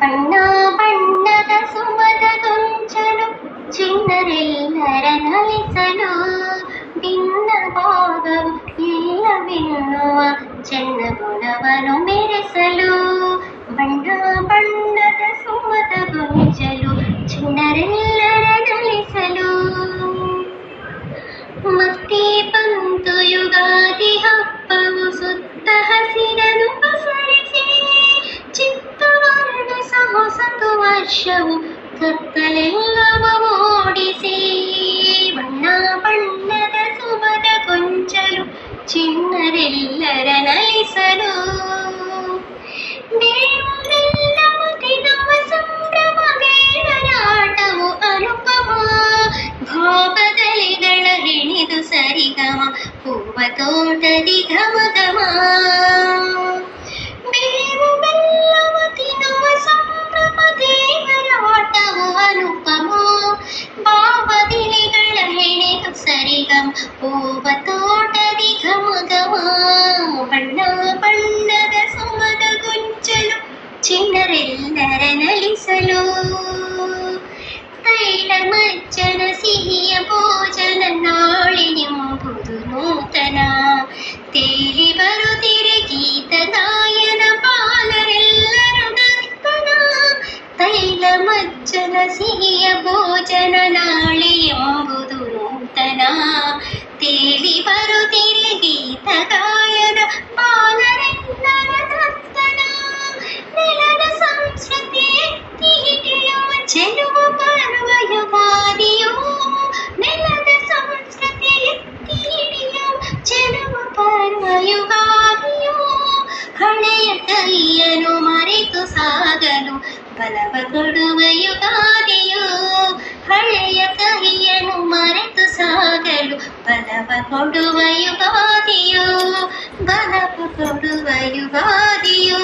ಬಣ್ಣ ಬಣ್ಣದ ಸುಮದ ಗೊಂಚಲು ಚಿನ್ನರೆಲ್ಲರ ನಲಿಸಲು ಭಿನ್ನ ಭಾಗವು ಇಲ್ಲವೆನ್ನುವ ಚೆನ್ನ ಗುಣವನ್ನು ಮೆರೆಸಲು ಬಣ್ಣ ಹೊಸತು ವರ್ಷವು ಕತ್ತಲೆಲ್ಲವ ಓಡಿಸಿ ಬಣ್ಣ ಬಣ್ಣದ ಸುಮದ ಕೊಂಚಲು ಚಿನ್ನರೆಲ್ಲರ ನಲಿಸಲು ದೇವರೆಲ್ಲವೂ ತಿನ್ನುವ ಸಂಭ್ರಮ ದೇವರಾಟವು ಅನುಪಮ ಭಾವದಲೆಗಳ ಹೆಣಿದು ಸರಿಗಮ ಹೂವ ತೋಟದಿ ಘಮ ಘಮ ಸರಿಗಮ ಹೂವ ತೋಟದಿ ಘಮ ಘಮ ಬಣ್ಣ ಬಣ್ಣದ ಸುಮದ ಗೊಂಚಲು ಚಿನ್ನರೆಲ್ಲರ ನಲಿಸಲು ತೈಲ ಮಜ್ಜನ ಸಿಹಿಯ ಭೋಜನ ನಾಳೆ ಎಂಬುದು ನೂತನ ತೇಲಿ ಬರುತ್ತಿರೆ ಗೀತ ಗಾಯನ ಬಾಲರೆಲ್ಲರೂ ನರ್ತನ ತೈಲ ಮಜ್ಜನ ಸಿಹಿಯ ಭೋಜನ ನಾಳೆ ಎಂಬುದು ನೂತನ ತೇಲಿ ಬರುತ್ತಿರೆ ಗೀತ ಗಾಯನ ಬಾಲರೆಲ್ಲರ ನರ್ತನ ನೆಲದ ಸಂಸ್ಕೃತಿ ಎತ್ತಿ ಹಿಡಿಯುವ ಚೆಲುವ ಪರ್ವ ಯುಗಾದಿಯೋ ನೆಲದ ಸಂಸ್ಕೃತಿ ಎತ್ತಿ ಹಿಡಿಯುವ ಚೆಲುವ ಪರ್ವ ಯುಗಾದಿಯೋ ಹಳೆಯ ಕೈಯನ್ನು ಮರೆತು ಸಾಗಲು ಬಲವ ಕೊಡುವ ಯುಗಾದಿಯೋ ಹಳೆಯ ಕೈಯನ್ನು ಮರೆತು ಸಾಗಲು ಬಲವ ಕೊಡುವ ಯುಗಾದಿಯೋ ಬಲವ ಕೊಡುವ ಯುಗಾದಿಯೋ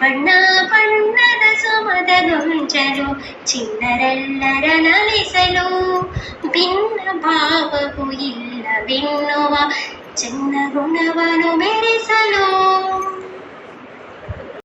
ಬಣ್ಣ ಬಣ್ಣದ ಸುಮದ ಗೊಂಚಲು ಚಿನ್ನರೆಲ್ಲರ ನಲಿಸಲು ಭಿನ್ನ ಭಾವವು ಇಲ್ಲವೆನ್ನುವ ಚೆನ್ನ ಗುಣವನ್ನು ಮೆರೆಸಲು